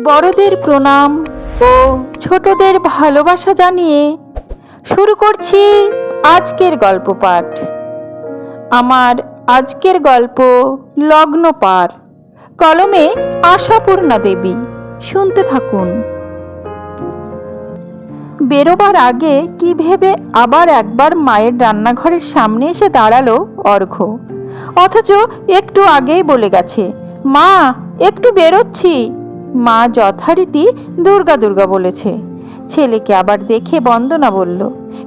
বড়দের প্রণাম ও ছোটদের ভালোবাসা জানিয়ে শুরু করছি আজকের গল্প পাঠ। আমার আজকের গল্প লগ্ন পার। কলমে আশাপূর্ণা দেবী। শুনতে থাকুন। বেরোবার আগে কি ভেবে আবার একবার মায়ের রান্নাঘরের সামনে এসে দাঁড়াল অর্ঘ্য। অথচ একটু আগেই বলে গেছে, মা, একটু বেরোচ্ছি। মা যথারীতি দুর্গা দুর্গা বলেছে। ছেলেকে আবার দেখে বন্দনা বলল,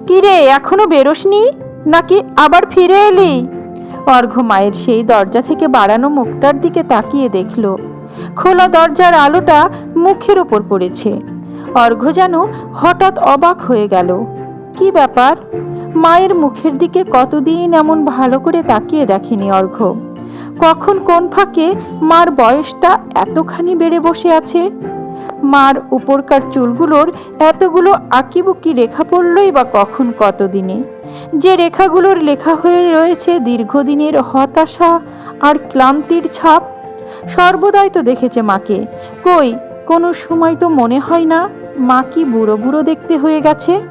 কিরে, এখনও বেরোসনি? নাকি আবার ফিরে এলি? অর্ঘ্য মায়ের সেই দরজা থেকে বাড়ানো মুখটার দিকে তাকিয়ে দেখল, খোলা দরজার আলোটা মুখের ওপর পড়েছে। অর্ঘ্য যেন হঠাৎ অবাক হয়ে গেল, কি ব্যাপার? মায়ের মুখের দিকে কতদিন এমন ভালো করে তাকিয়ে দেখেনি অর্ঘ্য। কখন কোন ফাঁকে মার বয়সটা এতখানি বেড়ে বসে আছে? মার উপরকার চুলগুলোর এতগুলো আঁকিবুকি রেখা পড়লই বা কখন কতদিনে? যে রেখাগুলোর লেখা হয়ে রয়েছে দীর্ঘদিনের হতাশা আর ক্লান্তির ছাপ, সর্বদাই তো দেখেছে মাকে। কই, কোনো সময় তো মনে হয় না মা কি বুড়ো বুড়ো দেখতে হয়ে গেছে?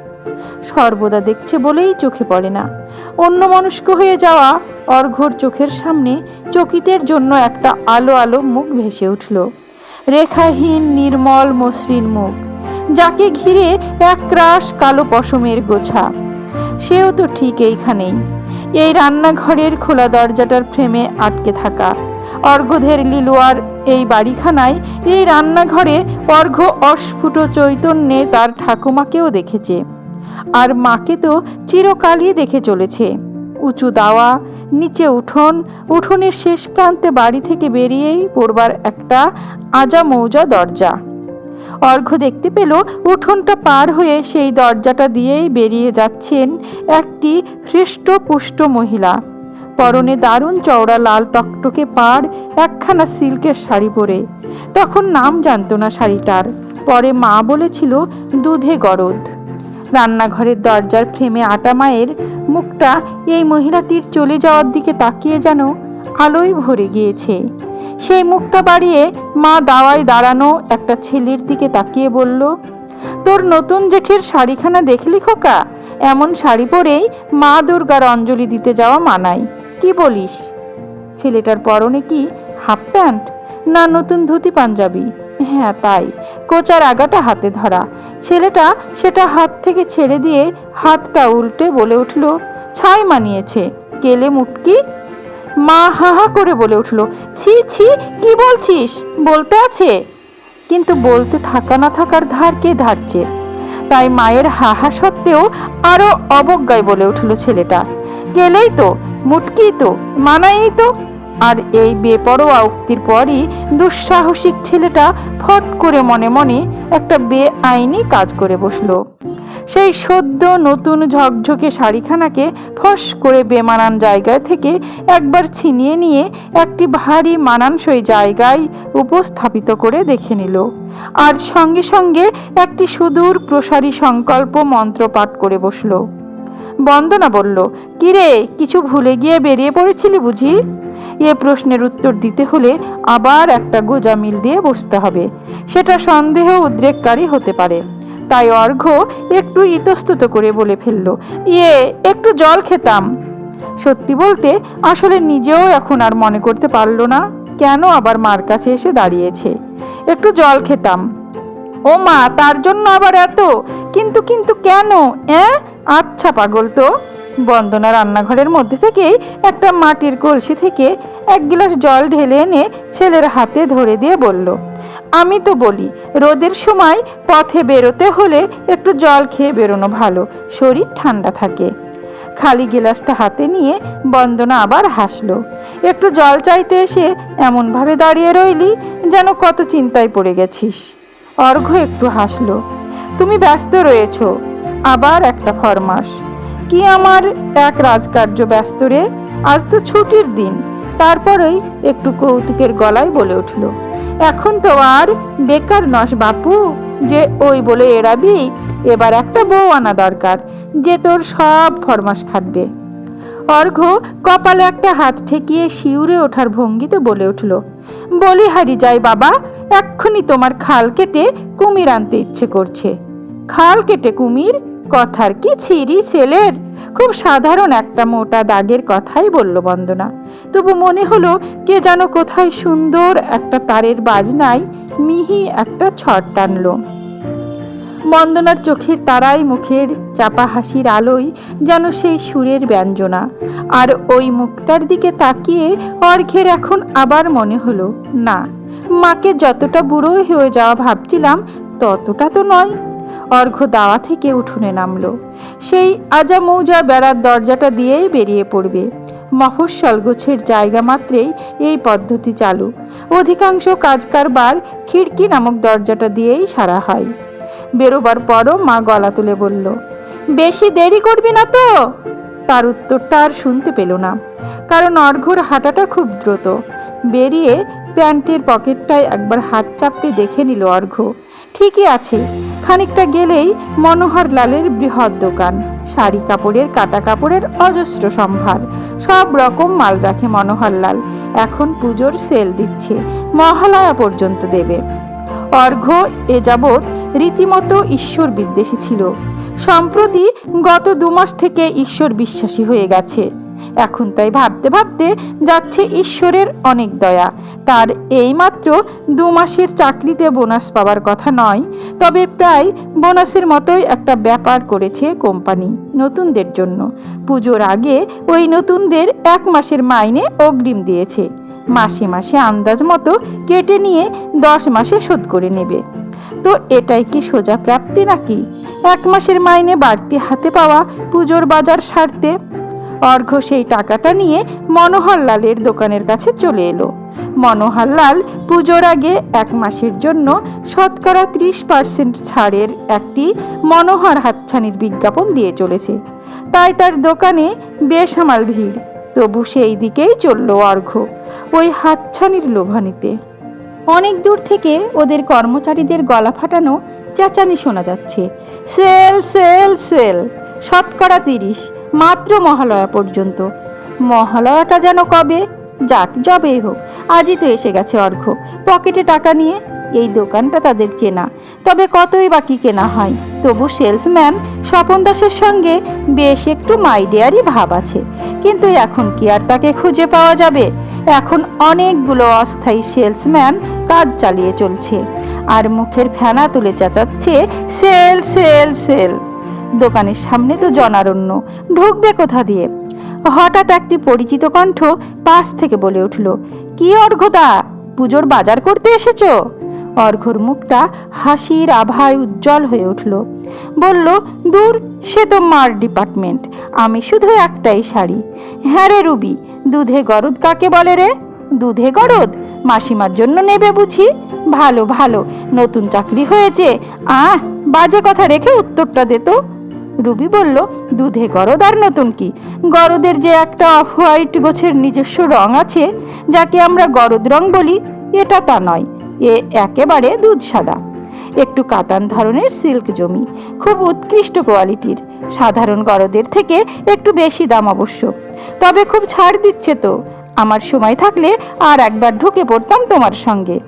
সর্বদা দেখছে বলেই চোখে পড়ে না। অন্য মনস্ক হয়ে যাওয়া অর্ঘর চোখের সামনে চকিতের জন্য একটা আলো আলো মুখ ভেসে উঠল। রেখাহীন, নির্মল, মসৃণ মুখ, যাকে ঘিরে এক ক্রাশ কালো পশমের গোছা। সেও তো ঠিক এইখানেই। এই রান্নাঘরের খোলা দরজাটার ফ্রেমে আটকে থাকা। অর্ঘ্যধের লিলুয়ার এই বাড়িখানায় এই রান্নাঘরে অর্ঘ্য অস্ফুট চৈতন্যে তার ঠাকুমাকেও দেখেছে। আর মাকে তো চিরকালই দেখে চলেছে। উঁচু দাওয়া, নিচে উঠোন, উঠোনের শেষ প্রান্তে বাড়ি থেকে বেরিয়েই পড়বার একটা আজা মৌজা দরজা। অর্ঘ্য দেখতে পেল উঠোনটা পার হয়ে সেই দরজাটা দিয়েই বেরিয়ে যাচ্ছেন একটি হৃষ্টপুষ্ট মহিলা। পরনে দারুণ চওড়া লাল টকটকে পাড় একখানা সিল্কের শাড়ি পরে। তখন নাম জানতো না শাড়িটার। পরে মা বলেছিল, দুধে গরদ। রান্নাঘরের দরজার ফ্রেমে আটা মায়ের মুখটা এই মহিলাটির চলে যাওয়ার দিকে তাকিয়ে যেন আলোয় ভরে গিয়েছে। সেই মুখটা বাড়িয়ে মা দাওয়ায় দাঁড়ানো একটা ছেলের দিকে তাকিয়ে বলল, তোর নতুন জেঠের শাড়িখানা দেখলি খোকা? এমন শাড়ি পরেই মা দুর্গার অঞ্জলি দিতে যাওয়া মানায়। কি বলিস? ছেলেটার পরনে কি হাফ প্যান্ট? না নতুন ধুতি পাঞ্জাবি? হ্যাঁ তাই। কোচার আগাটা হাতে ধরা। ছেলেটা সেটা হাত থেকে ছেড়ে দিয়ে হাতটা উল্টে বলে উঠল, ছাই মানিয়েছে। কেলে মুটকি? মা হা হা করে বলে উঠল, ছি ছি, কি বলছিস? বলতে আছে? কিন্তু বলতে থাকা না থাকার ধার কে ধারছে? তাই মায়ের হাহা সত্ত্বেও আরও অবজ্ঞায় বলে উঠল ছেলেটা গেলেই তো মুটকি তো মানায়নি তো। আর এই বেপরোয়া উক্তির পরই দুঃসাহসিক ছেলেটা ফট করে মনে মনে একটা বেআইনি কাজ করে বসল। সেই সদ্য নতুন ঝকঝকে শাড়িখানাকে ফস করে বেমানান জায়গা থেকে একবার ছিনিয়ে নিয়ে একটি ভারী মানানসই জায়গায় উপস্থাপিত করে দেখে নিল। আর সঙ্গে সঙ্গে একটি সুদূর প্রসারী সংকল্প মন্ত্র পাঠ করে বসল। বন্দনা বলল, কিরে, কিছু ভুলে গিয়ে বেরিয়ে পড়েছিলি বুঝি? এ প্রশ্নের উত্তর দিতে হলে আবার একটা গোজামিল দিয়ে বসতে হবে। সেটা সন্দেহ উদ্রেককারী হতে পারে। তাই অর্ঘ্য একটু ইতস্তত করে বলে ফেলল ইয়ে একটু জল খেতাম। সত্যি বলতে আসলে নিজেও এখন আর মনে করতে পারল না, কেন আবার মার কাছে এসে দাঁড়িয়েছে। একটু জল খেতাম। ও মা, তার জন্য আবার এত? কিন্তু কিন্তু কেন, অ্যাঁ? আচ্ছা পাগল তো। বন্দনা রান্নাঘরের মধ্যে থেকেই একটা মাটির কলসি থেকে এক গ্লাস জল ঢেলে এনে ছেলের হাতে ধরে দিয়ে বলল, আমি তো বলি, রোদের সময় পথে বেরোতে হলে একটু জল খেয়ে বেরোনো ভালো, শরীর ঠান্ডা থাকে খালি গিলাসটা হাতে নিয়ে বন্দনা আবার হাসলো, একটু জল চাইতে এসে এমনভাবে দাঁড়িয়ে রইলি যেন কত চিন্তায় পড়ে গেছিস অর্ঘ্য একটু হাসলো, তুমি ব্যস্ত রয়েছ, আবার একটা ফরমাস। কি আমার এক রাজকার্য ব্যস্ত রে? আজ তো ছুটির দিন। তারপরেই একটু কৌতুকের গলায় বলে উঠল, এখন তো আর বেকার নস বাপু, যে ওই বলে এড়াবি, এবার একটা বউ আনা দরকার, যে তোর সব ফরমাস খাটবে। অর্ঘ্য কপালে একটা হাত ঠেকিয়ে শিউরে ওঠার ভঙ্গিতে বলে উঠল, বলি হারি যাই বাবা, এক্ষুনি তোমার খাল কেটে কুমির আনতে ইচ্ছে করছে। খাল কেটে কুমির? কথার কি ছিরি ছেলের? খুব সাধারণ একটা মোটা দাগের কথাই বলল বন্দনা। তবু মনে হলো কে যেন কোথায় সুন্দর একটা তারের বাজনায় মিহি একটা ছট টানলো। বন্দনার চোখের তারাই মুখের চাপা হাসির আলোয় যেন সেই সুরের ব্যঞ্জনা। আর ওই মুখটার দিকে তাকিয়ে অর্ঘের এখন আবার মনে হলো, না, মাকে যতটা বুড়ো হয়ে যাওয়া ভাবছিলাম, ততটা তো নয়। অর্ঘ দাওয়া থেকে উঠোনে নামলো। সেই আজা মৌজা বেড়ার দরজাটা দিয়েই বেরিয়ে পড়বে। মফস্বল গোছের জায়গা মাত্রেই এই পদ্ধতি চালু। অধিকাংশ কাজ কারবার খিড়কি নামক দরজাটা দিয়েই সারা হয়। বেরোবার পরও মা গলা তুলে বলল, বেশি দেরি করবি না তো? তার উত্তরটা আর শুনতে পেল না, কারণ অর্ঘর হাঁটাটা খুব দ্রুত। বেরিয়ে প্যান্টের পকেটটায় একবার হাত চাপড়ে দেখে নিল অর্ঘ ঠিকই আছে খানিকটা গেলেই মনোহর লালের বৃহৎ দোকান। শাড়ি কাপড়ের, কাটা কাপড়ের অজস্র সম্ভার। সব রকম মাল রাখে মনোহর লাল। এখন পুজোর সেল দিচ্ছে, মহালয়া পর্যন্ত দেবে। অর্ঘ্য এ যাবৎ রীতিমতো ঈশ্বর বিদ্বেষী ছিল। সম্প্রতি গত দুমাস থেকে ঈশ্বর বিশ্বাসী হয়ে গেছে। এখন তাই ভাবতে ভাবতে যাচ্ছে ঈশ্বরের অনেক দয়া। তার এইমাত্র দু মাসের চাকরিতে বোনাস পাওয়ার কথা নয়, তবে প্রায় বোনাসের মতোই একটা ব্যাপার করেছে কোম্পানি নতুনদের জন্য। পুজোর আগে ওই নতুনদের এক মাসের মাইনে অগ্রিম দিয়েছে। মাসে মাসে আন্দাজ মতো কেটে নিয়ে দশ মাসে শোধ করে নেবে। তো এটাই কি সোজা প্রাপ্তি নাকি? এক মাসের মাইনে বাড়তি হাতে পাওয়া পুজোর বাজার সারতে অর্ঘ সেই টাকাটা নিয়ে মনোহর লালের দোকানের কাছে চলে এলো। মনোহরলাল পুজোর আগে এক মাসের জন্য শতকরা ত্রিশ পার্সেন্ট ছাড়ের একটি মনোহর হাতছানির বিজ্ঞাপন দিয়ে চলেছে। তাই তার দোকানে বেসামাল ভিড়, তবু সেই দিকেই চলল অর্ঘ ওই হাতছানির লোভানিতে। অনেক দূর থেকে ওদের কর্মচারীদের গলা ফাটানো চেঁচানি শোনা যাচ্ছে। সেল সেল সেল, শতকরা তিরিশ মাত্র মহালয়া পর্যন্ত। মহালয়াটা যেন কবে? যাক, যবেই হোক, আজই তো এসে গেছে অর্ঘ। পকেটে টাকা নিয়ে এই দোকানটা তাদের চেনা। তবে কতই বাকি কেনা হয়? তবু সেলসম্যান স্বপন দাসের সঙ্গে বেশ একটু মাইডিয়ারই ভাব আছে। কিন্তু এখন কি আর তাকে খুঁজে পাওয়া যাবে? এখন অনেকগুলো অস্থায়ী সেলসম্যান কাজ চালিয়ে চলছে। আর মুখের ফেনা তুলে চেঁচাচ্ছে সেল সেল সেল। দোকানের সামনে তো জনারণ্য। ঢুকবে কোথা দিয়ে? হঠাৎ একটি পরিচিত কণ্ঠ পাশ থেকে বলে উঠল, কি অর্ঘদা পুজোর বাজার করতে এসেছ? অর্ঘর মুখটা হাসির আভায় উজ্জ্বল হয়ে উঠল। বলল, দূর, সে তো মার ডিপার্টমেন্ট। আমি শুধু একটাই শাড়ি। হ্যাঁ রে রুবি, দুধে গরদ কাকে বলে রে? দুধে গরদ? মাসিমার জন্য নেবে বুঝি? ভালো ভালো, নতুন চাকরি হয়েছে। আহ, বাজে কথা রেখে উত্তরটা দে তো। রুবি বলল, দুধে গরদ আর নতুন কি? গরদের যে একটা অফ হোয়াইট গোছের নিজস্ব রং আছে, যাকে আমরা গরদ রং বলি, এটা তা নয়। এ একেবারে দুধ সাদা। একটু কাতান ধরনের সিল্ক জমি, খুব উৎকৃষ্ট কোয়ালিটির। সাধারণ গরদের থেকে একটু বেশি দাম অবশ্য। তবে খুব ছাড় দিচ্ছে তো। আমার সময় থাকলে আর একবার ঢুকে পড়তাম তোমার সঙ্গে।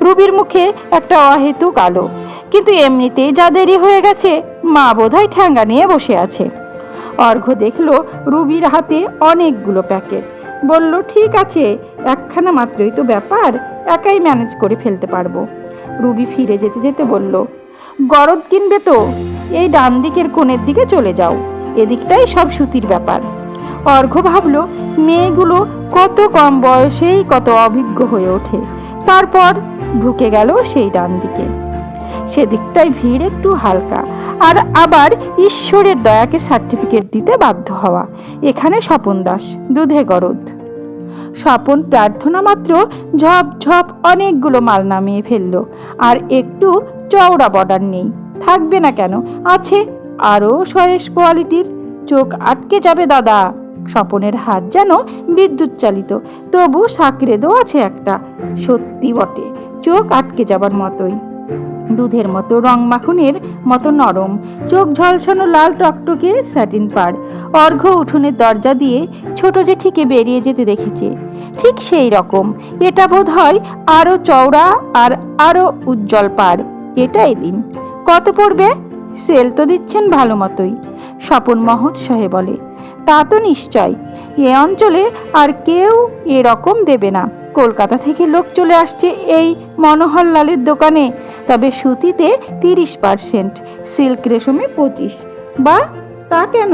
রুবির মুখে একটা অহেতুক আলো। কিন্তু এমনিতেই যা দেরি হয়ে গেছে মা বোধহয় ঠ্যাঙ্গা নিয়ে বসে আছে। অর্ঘ দেখল রুবির হাতে অনেকগুলো প্যাকেট। বলল, ঠিক আছে, একখানা মাত্রই তো ব্যাপার, একাই ম্যানেজ করে ফেলতে পারব। রুবি ফিরে যেতে যেতে বলল, গরদ কিনবে তো, এই ডান দিকের কোণের দিকে চলে যাও, এদিকটাই সব সুতির ব্যাপার। অর্ঘ ভাবল, মেয়েগুলো কত কম বয়সেই কত অভিজ্ঞ হয়ে ওঠে। তারপর ঢুকে গেল সেই ডান দিকে। সেদিকটায় ভিড় একটু হালকা। আর আবার ঈশ্বরের দয়াকে সার্টিফিকেট দিতে বাধ্য হওয়া। এখানে স্বপন দাস, দুধে গরদ। স্বপন প্রার্থনা মাত্র ঝপ ঝপ অনেকগুলো মাল নামিয়ে ফেলল। আর একটু চওড়া বর্ডার নেই। থাকবে না কেন? আছে আরও সয়েস কোয়ালিটির। চোখ আটকে যাবে দাদা। স্বপনের হাত যেন বিদ্যুৎ চালিত তবু সাঁকড়ে সাকরেদও আছে একটা। সত্যি বটে। চোখ আটকে যাবার মতোই। দুধের মতো রং মাখনের মতো নরম, চোখ ঝলসানো লাল টকটকে স্যাটিন পাড়। অর্ঘ্য উঠোনের দরজা দিয়ে ছোট জেঠিকে বেরিয়ে যেতে দেখেছে। ঠিক সেই রকম, এটা বোধ হয় আরও চওড়া আর আরও উজ্জ্বল পাড়। এটাই দিন। কত পড়বে? সেল তো দিচ্ছেন ভালো মতোই, স্বপন মহোৎসাহে বলে। তা তো নিশ্চয়, এ অঞ্চলে আর কেউ এরকম দেবে না। কলকাতা থেকে লোক চলে আসছে এই মনোহর লালের দোকানে। তবে সুতিতে তিরিশ পার্সেন্ট, সিল্ক রেশমে পঁচিশ। বা তা কেন?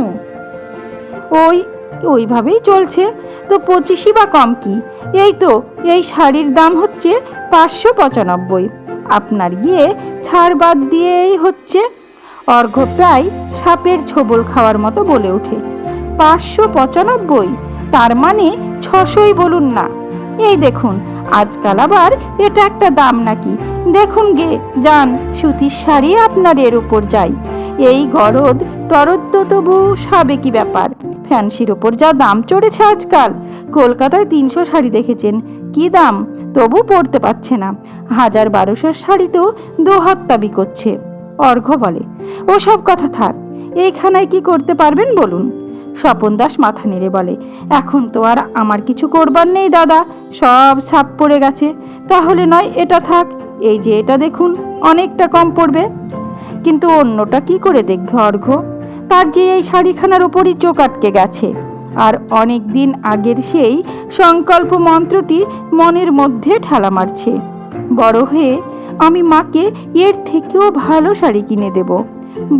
ওই, ওইভাবেই চলছে। তো পঁচিশই বা কম কি? এই তো, এই শাড়ির দাম হচ্ছে পাঁচশো পঁচানব্বই। আপনার গিয়ে ছাড় বাদ দিয়েই হচ্ছে। অর্ঘ্য প্রায় সাপের ছোবল খাওয়ার মতো বলে ওঠে। পাঁচশো পঁচানব্বই, তার মানে ছশোই বলুন না। এই দেখুন, আজকাল আবার এটা একটা দাম নাকি? দেখুন গে, যান, সুতির শাড়ি আপনার এর উপর যাই। এই গরদ টরদ তো তবু সাবেকি ব্যাপার? ফ্যান্সির ওপর যা দাম চড়েছে আজকাল। কলকাতায় তিনশো শাড়ি দেখেছেন, কি দাম? তবু পরতে পারছে না। হাজার বারোশোর শাড়ি তো দোহাত দাবি করছে। অর্ঘ্য বলে, ওসব কথা থাক, এইখানায় কি করতে পারবেন বলুন? স্বপন দাস মাথা নেড়ে বলে, এখন তো আর আমার কিছু করবার নেই, দাদা, সব ছাপ পড়ে গেছে। তাহলে নয়, এটা থাক, এই যে এটা দেখুন, অনেকটা কম পড়বে। কিন্তু অন্যটা কি করে দেখবে অর্ঘ্য তার যে এই শাড়িখানার ওপরই চোখ আটকে গেছে। আর অনেক দিন আগের সেই সংকল্প মন্ত্রটি মনের মধ্যে ঠেলা মারছে। বড় হয়ে আমি মাকে এর থেকেও ভালো শাড়ি কিনে দেব।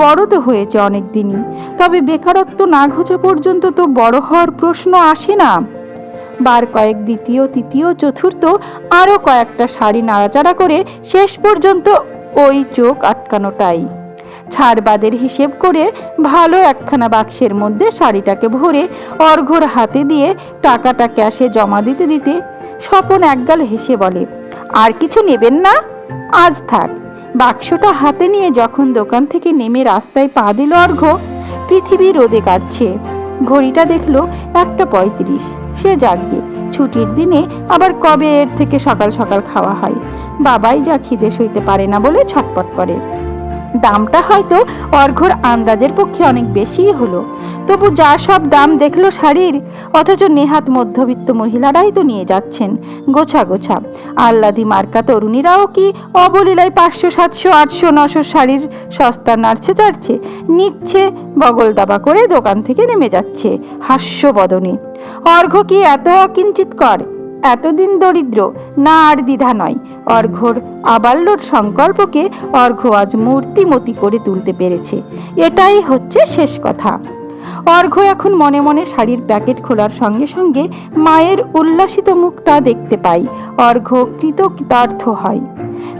বড় তো হয়েছে অনেক দিনই। তবে বেকারত্ব না ঘোচা পর্যন্ত তো বড় হওয়ার প্রশ্ন আসে না। বার কয়েক দ্বিতীয়, তৃতীয়, চতুর্থ, আরও কয়েকটা শাড়ি নাড়াচাড়া করে শেষ পর্যন্ত ওই চোখ আটকানোটাই। ছাড়বাদের হিসেব করে ভালো একখানা বাক্সের মধ্যে শাড়িটাকে ভরে অর্ঘ্যর হাতে দিয়ে টাকাটা ক্যাশে জমা দিতে দিতে স্বপন একগাল হেসে বলে, আর কিছু নেবেন না? আজ থাক। বাক্সটা হাতে নিয়ে যখন দোকান থেকে নেমে রাস্তায় পা দিল অর্ঘ, পৃথিবী রোদে কাটছে। ঘড়িটা দেখল একটা পঁয়ত্রিশ। সে জাগবে। ছুটির দিনে আবার কবে এর থেকে সকাল সকাল খাওয়া হয়? বাবাই যা খিদে সইতে পারে না বলে ছটপট করে। দামটা হয়তো অর্ঘ্যর আন্দাজের পক্ষে অনেক বেশিই হলো। তবু যা সব দাম দেখল শাড়ির, অথচ নেহাত মধ্যবিত্ত মহিলারাই তো নিয়ে যাচ্ছেন গোছা গোছা। আহ্লাদি মার্কা তরুণীরাও কি অবলীলায় পাঁচশো, সাতশো, আটশো, নশো শাড়ির সস্তা নাড়ছে চাড়ছে, নিচ্ছে, বগল দাবা করে দোকান থেকে নেমে যাচ্ছে হাস্যবদনে। অর্ঘ্য কি এত অকিঞ্চিত কর? এতদিন দরিদ্র, না আর দ্বিধা নয়। অর্ঘ্যর আবাল্যর সংকল্পকে অর্ঘ্য আজ মূর্তিমতি করে তুলতে পেরেছে। এটাই হচ্ছে শেষ কথা। অর্ঘ্য এখন মনে মনে শাড়ির প্যাকেট খোলার সঙ্গে সঙ্গে মায়ের উল্লাসিত মুখটা দেখতে পাই। অর্ঘ্য কৃতকৃতার্থ হয়।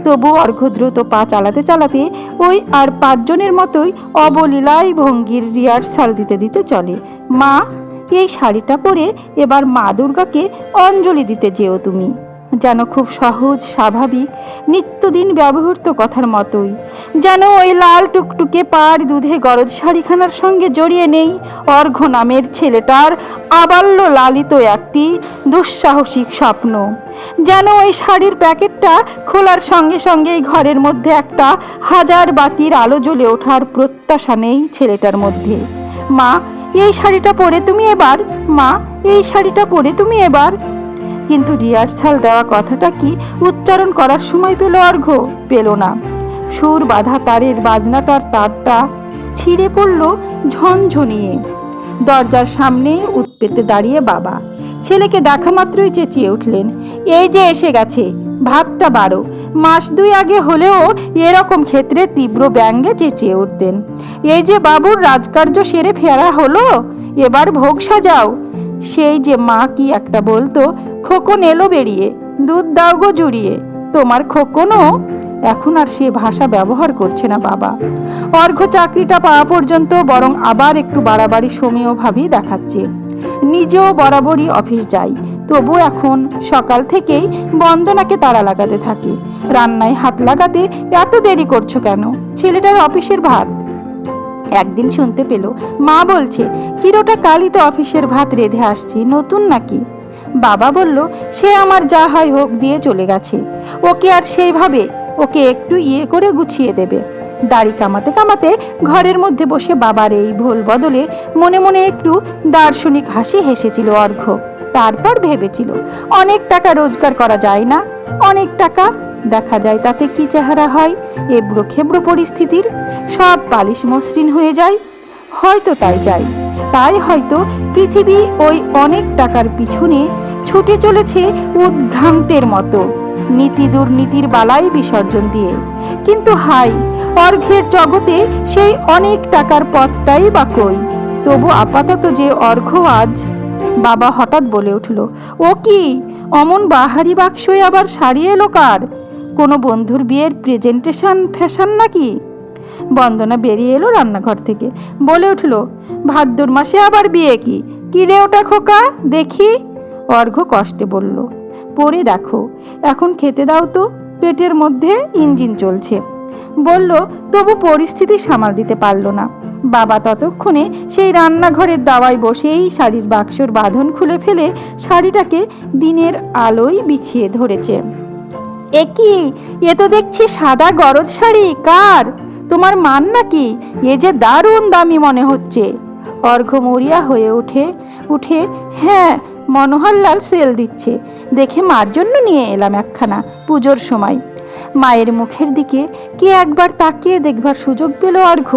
তবু অর্ঘ্য দ্রুত পা চালাতে চালাতে ওই আর পাঁচজনের মতোই অবলীলায় ভঙ্গির রিহার্সাল দিতে দিতে চলে। মা এই শাড়িটা পরে এবার মা দুর্গাকে অঞ্জলি দিতে যেও তুমি। যেন খুব সহজ, স্বাভাবিক, নিত্যদিন ব্যবহৃত কথার মতোই। যেন ওই লাল টুকটুকে পাড় দুধে গরজ শাড়িখানার সঙ্গে জড়িয়ে নেই। অর্ঘ্য নামের ছেলেটার আবাল্য লালিত একটি দুঃসাহসিক স্বপ্ন। যেন ওই শাড়ির প্যাকেটটা খোলার সঙ্গে সঙ্গেই ঘরের মধ্যে একটা হাজার বাতির আলো জ্বলে ওঠার প্রত্যাশা নেই ছেলেটার মধ্যে। মা এই শাড়িটা পরে তুমি এবার, মা, এই শাড়িটা পরে তুমি এবার। কিন্তু রিহার্সাল দেওয়া কথাটা কি উচ্চারণ করার সময় পেল অর্ঘ্য পেল না। সুর বাঁধা তারের বাজনাটার তারটা ছিঁড়ে পড়ল ঝনঝনিয়ে। দরজার সামনে উৎপেতে দাঁড়িয়ে বাবা। ছেলেকে দেখা মাত্রই চেঁচিয়ে উঠলেন। এই যে এসে গেছে, ভাতটা বারো মাস দুই আগে হলেও এরকম ক্ষেত্রে তীব্র ব্যঙ্গে চেঁচিয়ে উঠতেন। এই যে বাবুর রাজকার্য সেরে ফেরা হলো, এবার ভোগ সাজাও। সেই যে মা কি একটা বলতো, খোকন এলো বেরিয়ে, দুধ দাও গো জুড়িয়ে, তোমার খোকনও এখন আর সে ভাষা ব্যবহার করছে না বাবা। অর্ঘ্য চাকরিটা পাওয়া পর্যন্ত বরং আবার একটু বাড়াবাড়ি সমীয়ভাবেই দেখাচ্ছে। নিজেও বরাবরই অফিস যাই, তবু এখন সকাল থেকেই বন্দনাকে তাড়া লাগাতে থাকে। রান্নায় হাত লাগাতে এত দেরি করছ কেন? ছেলেটার অফিসের ভাত। একদিন শুনতে পেল, মা বলছে, চিরটা কালই তো অফিসের ভাত রেঁধে আসছি, নতুন নাকি? বাবা বলল, সে আমার যা হয় হোক দিয়ে চলে গেছে। ওকে আর সেইভাবে ওকে একটু ইয়ে করে গুছিয়ে দেবে। দাড়ি কামাতে কামাতে ঘরের মধ্যে বসে বাবার এই ভোল বদলে মনে মনে একটু দার্শনিক হাসি হেসেছিল অর্ঘ্য তারপর ভেবেছিল, অনেক টাকা রোজগার করা যায় না, অনেক টাকা, দেখা যায় তাতে কি চেহারা হয় এবড়ো খেবড়ো পরিস্থিতির, সব পালিশ মসৃণ হয়ে যায়। হয়তো তাই যাই তাই হয়তো পৃথিবী ওই অনেক টাকার পিছনে ছুটে চলেছে উদ্ভ্রান্তের মতো। নীতি দুর্নীতির বালাই বিসর্জন দিয়ে। কিন্তু হাই, অর্ঘের জগতে সেই অনেক টাকার পথটাই বা কই? তবু আপাতত যে অর্ঘ আজ, বাবা হঠাৎ বলে উঠল, ও কি? অমন বাহারি বাক্সই আবার শাড়ি এলো কার? কোনো বন্ধুর বিয়ের প্রেজেন্টেশন ফ্যাশন নাকি? বন্দনা বেরিয়ে এলো রান্নাঘর থেকে। বলে উঠল, ভাদ্র মাসে আবার বিয়ে কি? কি রে ওটা খোকা? দেখি? অর্ঘ কষ্টে বলল পরে দেখো, এখন খেতে দাও তো, পেটের মধ্যে ইঞ্জিন চলছে। বলল, তবু পরিস্থিতি সামাল দিতে পারল না। বাবা ততক্ষণে সেই রান্নাঘরের দাওয়ায় বসেই শাড়ির বাক্সর বাঁধন খুলে ফেলে শাড়িটাকে দিনের আলোয় বিছিয়ে ধরেছে। এ কি? এ তো দেখছি সাদা গরজ শাড়ি, কার? তোমার মান নাকি? এ যে দারুণ দামি মনে হচ্ছে। অর্ঘ মরিয়া হয়ে উঠে উঠে হ্যাঁ মনোহরলাল সেল দিচ্ছে। দেখে মার জন্য নিয়ে এলাম একখানা পুজোর সময়। মায়ের মুখের দিকে কে একবার তাকিয়ে দেখবার সুযোগ পেল অর্ঘ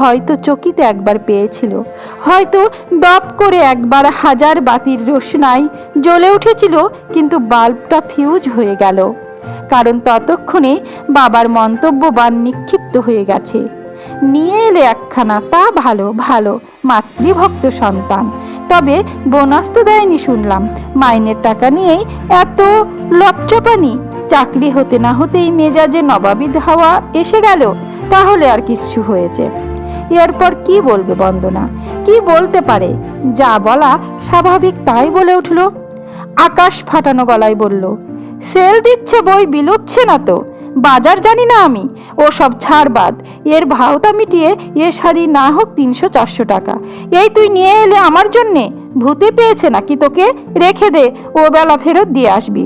হয়তো চকিতে একবার পেয়েছিল। হয়তো দপ করে একবার হাজার বাতির রোশনাই জ্বলে উঠেছিল, কিন্তু বাল্বটা ফিউজ হয়ে গেল। কারণ ততক্ষণে বাবার মন্তব্য বান নিক্ষিপ্ত হয়ে গেছে। নিয়ে এলে একখানা তা ভালো ভালো, মাতৃভক্ত সন্তান। তবে বোনাস তো দেয়নি শুনলাম। মাইনের টাকা নিয়েই এত লপচপানি। চাকরি হতে না হতেই মেজাজে নবাবী হাওয়া এসে গেল। তাহলে আর কিছু হয়েছে। এরপর কি বলবে বন্দনা? কি বলতে পারে? যা বলা স্বাভাবিক তাই বলে উঠল। আকাশ ফাটানো গলায় বলল, সেল দিচ্ছে বই, বিলুচ্ছে না তো? বাজার জানি না আমি। ও সব ছাড় বাদ। এর ভাওতা মিটিয়ে এ শাড়ি না হোক তিনশো চারশো টাকা। এই তুই নিয়ে এলে আমার জন্যে? ভূতে পেয়েছে নাকি তোকে? রেখে দে, ও বেলা ফেরত দিয়ে আসবি।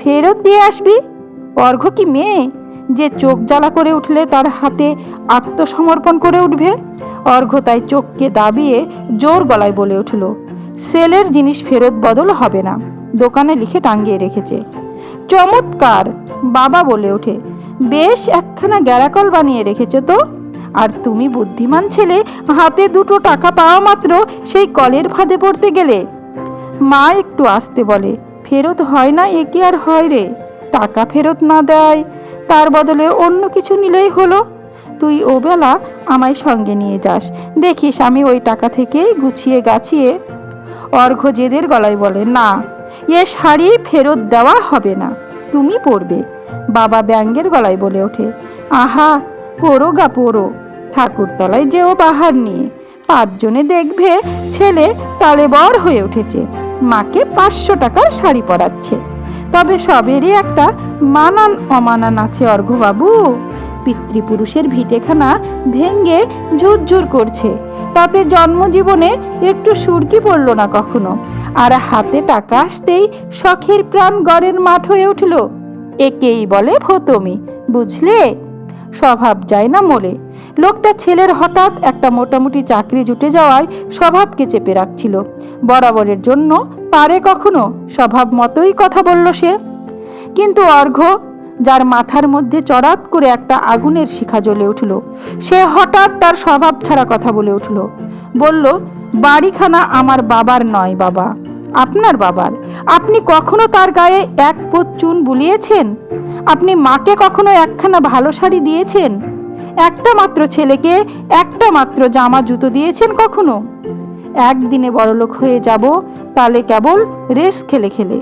ফেরত দিয়ে আসবি? অর্ঘ কি মেয়ে? যে চোখ জ্বালা করে উঠলে তার হাতে আত্মসমর্পণ করে উঠবে? অর্ঘ তাই চোখকে দাবিয়ে জোর গলায় বলে উঠল, সেলের জিনিস ফেরত বদল হবে না। দোকানে লিখে টাঙ্গিয়ে রেখেছে, চমৎকার! বাবা বলে ওঠে, বেশ একখানা গ্যারাকল বানিয়ে রেখেছো তো? আর তুমি বুদ্ধিমান ছেলে, হাতে দুটো টাকা পাওয়া মাত্র, সেই কলের ফাঁদে পড়তে গেলে? মা একটু আসতে বলে, ফেরত হয় না এ কি আর হয় রে? টাকা ফেরত না দেয়, তার বদলে অন্য কিছু নিলেই হলো। তুই ও বেলা আমায় সঙ্গে নিয়ে যাস, দেখিস আমি ওই টাকা থেকেই গুছিয়ে গাছিয়ে। অর্ঘ জেদের গলায় বলে, না, এ শাড়ি ফেরত দেওয়া হবে না। তুমি পরবে বাবা ব্যাঙ্গের গলায় বলে ওঠে, আহা, পড়ো গা, পড়ো। ঠাকুরতলায় যেও বাহার নিয়ে। পাঁচজনে দেখবে ছেলে তালে বর হয়ে উঠেছে। মাকে পাঁচশো টাকার শাড়ি পরাচ্ছে। তবে সবেরই একটা মানান অমানান আছে অর্ঘবাবু পিতৃপুরুষের ভিটেখানা ভেঙ্গে ঝুরঝুর করছে। তাতে জন্মজীবনে একটু সুরকি পড়ল না কখনো। আর হাতে টাকা আসতেই শখের প্রাণ গড়ের মাঠ হয়ে উঠল। একেই বলে ভোতমি, বুঝলে? স্বভাব যায় না মোলে লোকটা ছেলের হঠাৎ একটা মোটামুটি চাকরি জুটে যাওয়ায় স্বভাবকে চেপে রাখছিল। বরাবরের জন্য পারে কখনো, স্বভাব মতোই কথা বলল সে। কিন্তু অর্ঘ যার মাথার মধ্যে চড়াত করে একটা আগুনের শিখা জ্বলে উঠল। সে হঠাৎ তার স্বভাব ছাড়া কথা বলে উঠল। বলল, বাড়িখানা আমার বাবার নয় বাবা, আপনার বাবার। আপনি কখনো তার গায়ে এক পোত চুন বুলিয়েছেন? আপনি মাকে কখনো একখানা ভালো শাড়ি দিয়েছেন? একটা মাত্র ছেলেকে একটা মাত্র জামা জুতো দিয়েছেন কখনো? একদিনে বড়লোক হয়ে যাব তাহলে কেবল রেস খেলে খেলে।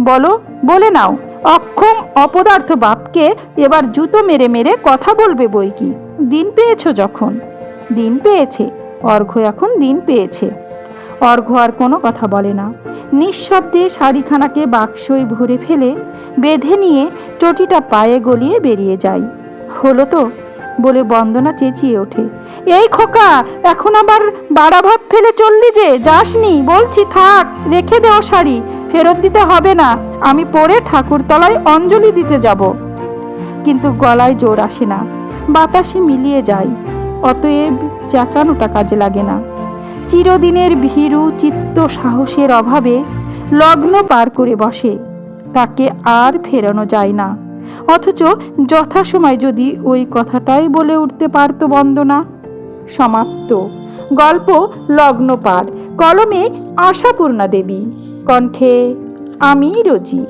বলো, বলে নাও। অক্ষম অপদার্থ বাপকে এবার জুতো মেরে মেরে কথা বলবে বই কি? দিন পেয়েছ যখন? দিন পেয়েছে অর্ঘ এখন দিন পেয়েছে। অর্ঘ আর কোনো কথা বলে না। নিঃশব্দে শাড়িখানাকে বাক্সই ভরে ফেলে বেঁধে নিয়ে চটিটা পায়ে গলিয়ে বেরিয়ে যায় হলো তো, বলে বন্দনা চেঁচিয়ে ওঠে। এই খোকা, এখন আবার বাড়া ভাত ফেলে চললি যে, যাসনি, বলছি থাক, রেখে দেও শাড়ি ফেরত দিতে হবে না। আমি পরে ঠাকুরতলায় অঞ্জলি দিতে যাব। কিন্তু গলায় জোর আসে না। বাতাসে মিলিয়ে যায় অতএব চেঁচানোটা কাজে লাগে না। চিরদিনের ভীরু চিত্ত সাহসের অভাবে লগ্ন পার করে বসে। তাকে আর ফেরানো যায় না। অথচ যথাসময় যদি ওই কথাটাই বলে উঠতে পারতো বন্দনা। সমাপ্ত। গল্প লগ্ন পার। কলমে আশাপূর্ণা দেবী। কণ্ঠে আমি রোজি।